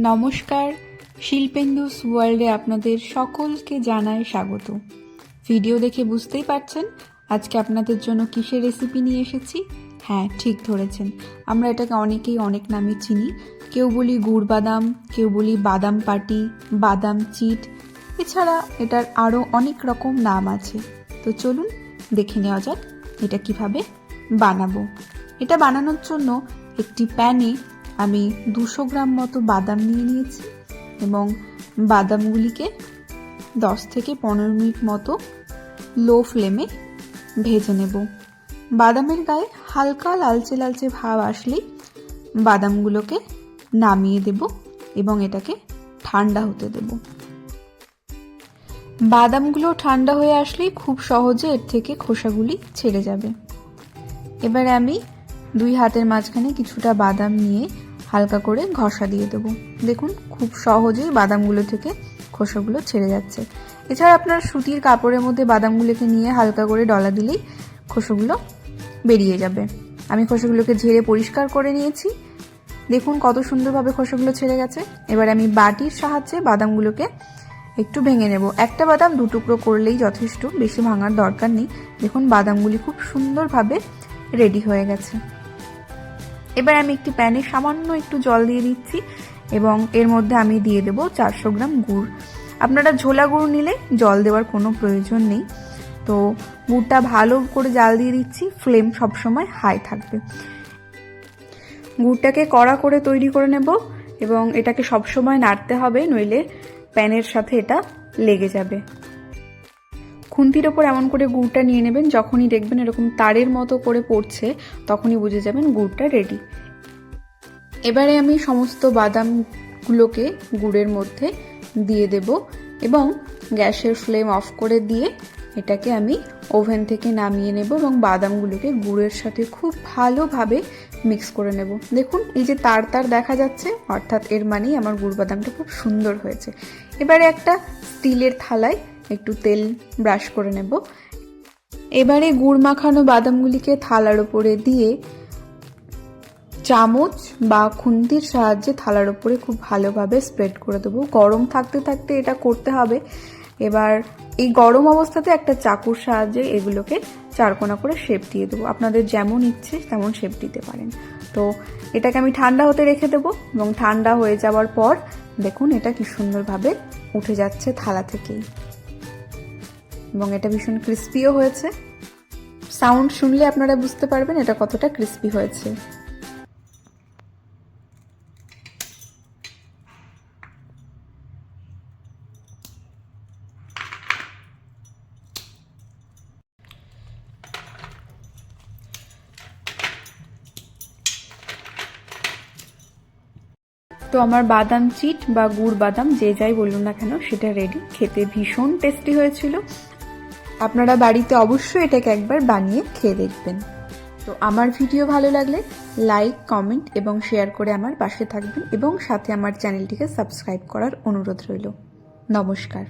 নমস্কার, শিল্পেন্দুস ওয়ার্ল্ডে আপনাদের সকলকে জানায় স্বাগত। ভিডিও দেখে বুঝতেই পারছেন আজকে আপনাদের জন্য কিসের রেসিপি নিয়ে এসেছি? হ্যাঁ ঠিক ধরেছেন। আমরা এটাকে অনেকেই অনেক নামে চিনি। কেউ বলি গুড় বাদাম কেউ বলি বাদাম পাটি, বাদাম চিট। এছাড়া এটার আরও অনেক রকম নাম আছে। তো চলুন দেখে নেওয়া যাক এটা কীভাবে বানাবো। এটা বানানোর জন্য একটি প্যানে আমি দুশো গ্রাম মতো বাদাম নিয়ে নিয়েছি এবং বাদামগুলিকে দশ থেকে পনেরো মিনিট মতো লো ফ্লেমে ভেজে নেব। বাদামের গায়ে হালকা লালচে লালচে ভাব আসলেই বাদামগুলোকে নামিয়ে দেব এবং এটাকে ঠান্ডা হতে দেব। বাদামগুলো ঠান্ডা হয়ে আসলেই খুব সহজে এর থেকে খোসাগুলি ছেড়ে যাবে। এবারে আমি দুই হাতের মাঝখানে কিছুটা বাদাম নিয়ে হালকা করে ঘষা দিয়ে দেবো। দেখুন, খুব সহজেই বাদামগুলো থেকে খোসাগুলো ছেড়ে যাচ্ছে। এছাড়া আপনার সুতির কাপড়ের মধ্যে বাদামগুলোকে নিয়ে হালকা করে ডলা দিলেই খোসাগুলো বেরিয়ে যাবে। আমি খোসাগুলোকে ঝেড়ে পরিষ্কার করে নিয়েছি। দেখুন, কত সুন্দরভাবে খোসাগুলো ছেড়ে গেছে। এবার আমি বাটির সাহায্যে বাদামগুলোকে একটু ভেঙে নেব। একটা বাদাম দু টুকরো করলেই যথেষ্ট, বেশি ভাঙার দরকার নেই। দেখুন, বাদামগুলি খুব সুন্দরভাবে রেডি হয়ে গেছে। এবার আমি একটি প্যানে সামান্য একটু জল দিয়ে দিচ্ছি এবং এর মধ্যে আমি দিয়ে দেব চারশো গ্রাম গুড়। আপনারা ঝোলা গুড় নিলে জল দেওয়ার কোনো প্রয়োজন নেই। তো গুড়টা ভালো করে জাল দিয়ে দিচ্ছি, ফ্লেম সবসময় হাই থাকবে। গুড়টাকে কড়া করে তৈরি করে নেব এবং এটাকে সবসময় নাড়তে হবে, নইলে প্যানের সাথে এটা লেগে যাবে। খুন্তির ওপর এমন করে গুড়টা নিয়ে নেবেন, যখনই দেখবেন এরকম তারের মতো করে পড়ছে, তখনই বুঝে যাবেন গুড়টা রেডি এবারে আমি সমস্ত বাদামগুলোকে গুড়ের মধ্যে দিয়ে দেব এবং গ্যাসের ফ্লেম অফ করে দিয়ে এটাকে আমি ওভেন থেকে নামিয়ে নেব এবং বাদামগুলোকে গুড়ের সাথে খুব ভালোভাবে মিক্স করে নেব। দেখুন, এই যে তার তার দেখা যাচ্ছে, অর্থাৎ এর মানেই আমার গুড় বাদামটা খুব সুন্দর হয়েছে। এবারে একটা স্টিলের থালায় একটু তেল ব্রাশ করে নেব। এবারে গুড় মাখানো বাদামগুলিকে থালার ওপরে দিয়ে চামচ বা খুন্তির সাহায্যে থালার ওপরে খুব ভালোভাবে স্প্রেড করে দেবো। গরম থাকতে থাকতে এটা করতে হবে। এবার এই গরম অবস্থাতে একটা চাকুর সাহায্যে এগুলোকে চারকোনা করে শেপ দিয়ে দেবো। আপনাদের যেমন ইচ্ছে তেমন শেপ দিতে পারেন। তো এটাকে আমি ঠান্ডা হতে রেখে দেবো এবং ঠান্ডা হয়ে যাওয়ার পর দেখুন এটা কি সুন্দরভাবে উঠে যাচ্ছে থালা থেকেই। এবং এটা ভীষণ ক্রিস্পিও হয়েছে। সাউন্ড শুনলে আপনারা বুঝতে পারবেন এটা কতটা ক্রিস্পি হয়েছে। তো আমার বাদাম চিট বা গুড় বাদাম, যে যাই বলুন না কেন, সেটা রেডি খেতে ভীষণ টেস্টি হয়েছিল। আপনারা বাড়িতে অবশ্যই এটাকে একবার বানিয়ে খেয়ে দেখবেন। তো আমার ভিডিও ভালো লাগলে লাইক, কমেন্ট এবং শেয়ার করে আমার পাশে থাকবেন এবং সাথে আমার চ্যানেলটিকে সাবস্ক্রাইব করার অনুরোধ রইল। নমস্কার।